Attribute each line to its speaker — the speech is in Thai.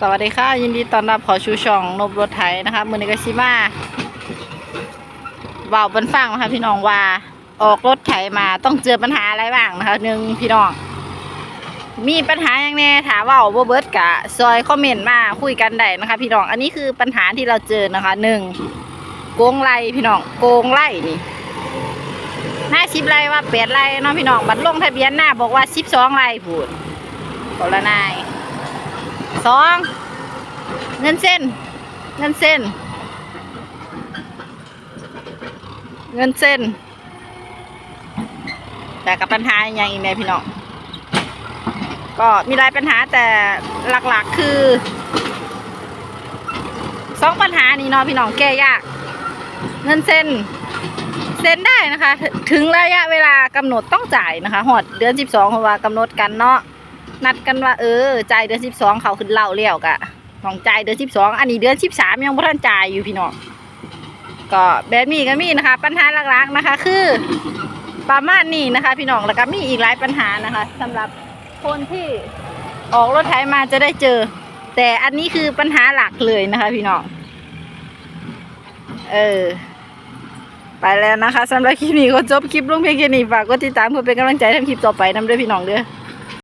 Speaker 1: สวัสดีค่ะยินดีต้อนรับขอชูช่องนบรถไถนะคะมือนี้ก็ชิมาเบาบนฟังนะคะพี่น้องว่าออกรถไถมาต้องเจอปัญหาอะไรบ้างนะคะหนึ่งพี่น้อง มีปัญหาอย่างแน่ถามว่าบ่เบิร์ดกะซอยคอมเมนต์มาคุยกันได้นะคะ พี่น้องอันนี้คือปัญหาที่เราเจอนะคะหนึ่งโกงไล่พี่น้องโกงไล่นี่หน้าชิบไล่ว่าแปดไล่เนาะพี่น้องบัตรลงทะเบียนหน้าบอกว่าสิบสองไล่พูดคนละนาย สองเงินเส้น เงินเส้น เงินเส้น แต่กับปัญหาอย่างอีกเนี่ยพี่น้องก็มีหลายปัญหาแต่หลักๆคือสองปัญหานี้เนาะพี่น้องแก้ยาก เงินเส้นเซ็นได้นะคะ ถึงระยะเวลากำหนดต้องจ่ายนะคะหอดเดือนสิบสองเพราะว่ากำหนดกันเนาะ นัดกันว่าเออจ่ายเดือนสิบสองเขาขึ้นเล่าเลี้ยวกะของจ่ายเดือนสิบสองอันนี้เดือนสิบสามยังบ่ทันจ่ายอยู่พี่น้องก็แบบนี้ก็มีนะคะ ปัญหาหลักๆนะคะ คือประมาณนี้นะคะ พี่น้องแล้วก็มีอีกหลายปัญหานะคะสำหรับคนที่ออกรถไถมาจะได้เจอ แต่อันนี้คือปัญหาหลักเลยนะคะ พี่น้องเออไปแล้วนะคะสำหรับคลิปนี้ก็จบคลิปลงเพียงแค่นี้ฝากกดติดตามเพื่อเป็นกำลังใจทำคลิปต่อไปนำด้วยพี่น้องเด้อ